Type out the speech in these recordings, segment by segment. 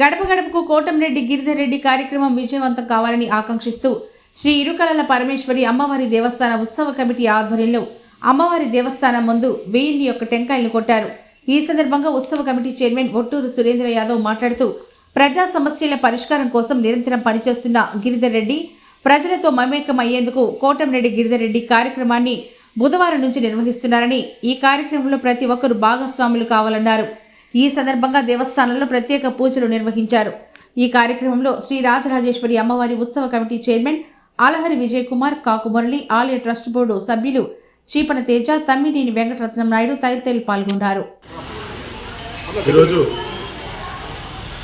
గడప గడపకు కోటంరెడ్డి గిరిధర్ రెడ్డి కార్యక్రమం విజయవంతం కావాలని ఆకాంక్షిస్తూ శ్రీ ఇరుకలల పరమేశ్వరి అమ్మవారి దేవస్థాన ఉత్సవ కమిటీ ఆధ్వర్యంలో అమ్మవారి దేవస్థానం ముందు వెయ్యిన్ని యొక్క టెంకాయలు కొట్టారు. ఈ సందర్భంగా ఉత్సవ కమిటీ చైర్మన్ ఒట్టూరు సురేంద్ర యాదవ్ మాట్లాడుతూ ప్రజా సమస్యల పరిష్కారం కోసం నిరంతరం పనిచేస్తున్న గిరిధర్ రెడ్డి ప్రజలతో మమేకం అయ్యేందుకు కోటంరెడ్డి గిరిధర్ రెడ్డి కార్యక్రమాన్ని బుధవారం నుంచి నిర్వహిస్తున్నారని ఈ కార్యక్రమంలో ప్రతి ఒక్కరూ భాగస్వాములు కావాలన్నారు. ఈ సందర్భంగా దేవస్థానంలో ప్రత్యేక పూజలు నిర్వహించారు. ఈ కార్యక్రమంలో శ్రీ రాజరాజేశ్వరి అమ్మవారి ఉత్సవ కమిటీ చైర్మన్ ఆలహరి విజయ్ కుమార్ కాకుమురళి ఆలయ ట్రస్ట్ బోర్డు సభ్యులు చీపన తేజ తమ్మినేని వెంకటరత్నం నాయుడు తదితరులు పాల్గొన్నారు. ఈరోజు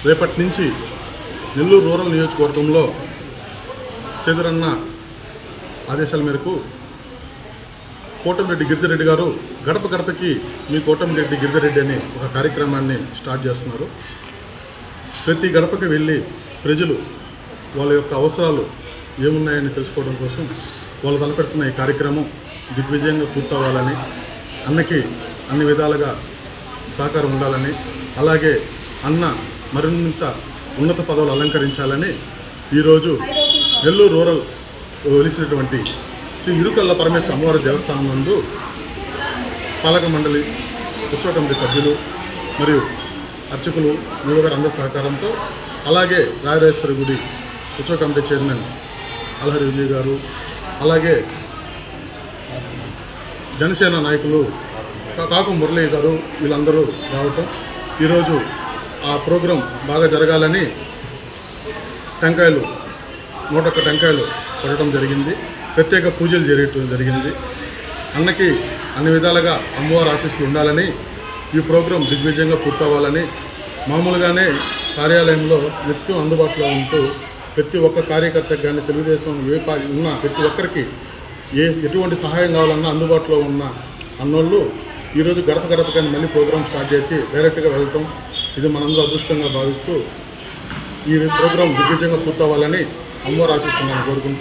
రేపటి నుంచి నెల్లూరు రూరల్ నియోజకవర్గంలో సేదరన్న ఆదేశాల మేరకు కోటమిరెడ్డి గిరిజరెడ్డి గారు గడప గడపకి మీ కోటమిరెడ్డి గిరిజరెడ్డి అని ఒక కార్యక్రమాన్ని స్టార్ట్ చేస్తున్నారు. ప్రతి గడపకి వెళ్ళి ప్రజలు వాళ్ళ యొక్క అవసరాలు ఏమున్నాయని తెలుసుకోవడం కోసం వాళ్ళు తలపెడుతున్న ఈ కార్యక్రమం దిగ్విజయంగా పూర్తవ్వాలని అన్నకి అన్ని విధాలుగా సహకారం ఉండాలని అలాగే అన్న మరింత ఉన్నత పదవులు అలంకరించాలని ఈరోజు నెల్లూరు రూరల్ వెలిసినటువంటి శ్రీ ఇరుకల్ల పరమేశ్వర అమ్మవారి దేవస్థానం నందు పాలక మండలి ఉత్సవ కమిటీ సభ్యులు మరియు అర్చకులు యువగారు అందరి సహకారంతో అలాగే రాజరాజేశ్వరి గుడి ఉత్సవ కమిటీ చైర్మన్ అలహరి విజయ్ గారు అలాగే జనసేన నాయకులు కాకు మురళి గారు వీళ్ళందరూ రావటం. ఈరోజు ఆ ప్రోగ్రాం బాగా జరగాలని టెంకాయలు నూట ఒక్క టెంకాయలు కొట్టడం జరిగింది. ప్రత్యేక పూజలు జరగటం జరిగింది అన్నకి అన్ని విధాలుగా అమ్మవారి ఆశీస్సులు ఉండాలని ఈ ప్రోగ్రాం దిగ్విజయంగా పూర్తవ్వాలని మామూలుగానే కార్యాలయంలో నిత్యం అందుబాటులో ఉంటూ ప్రతి ఒక్క కార్యకర్తకు కానీ తెలుగుదేశం ఏ ఉన్న ప్రతి ఒక్కరికి ఏ ఎటువంటి సహాయం కావాలన్నా అందుబాటులో ఉన్న అన్నోళ్ళు ఈరోజు గడప గడప కానీ మళ్ళీ ప్రోగ్రాం స్టార్ట్ చేసి డైరెక్ట్గా వెళ్ళటం ఇది మనందరూ అదృష్టంగా భావిస్తూ ఈ ప్రోగ్రాం దిగ్విజయంగా పూర్తవ్వాలని అమ్మవారు ఆశిస్తున్నాను కోరుకుంటూ